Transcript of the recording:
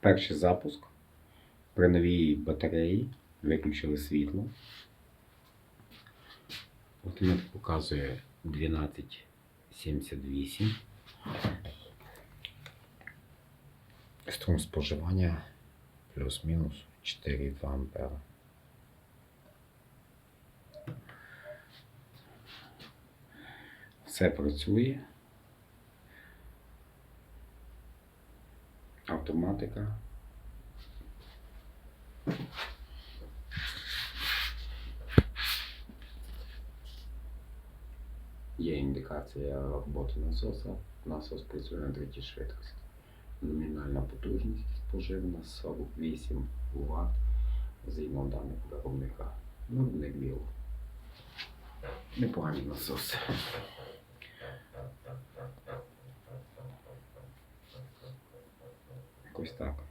перший запуск. При новій батареї виключили світло. От показує 1278. Струм споживання плюс-мінус 4,2 ампера. Все працює. Автоматика. Є індикація роботи насоса. Насос працює на третій швидкості. Номінальна потужність споживана 48 Вт згідно даних виробника. Виробник біл. Непогані насоси. Якось так.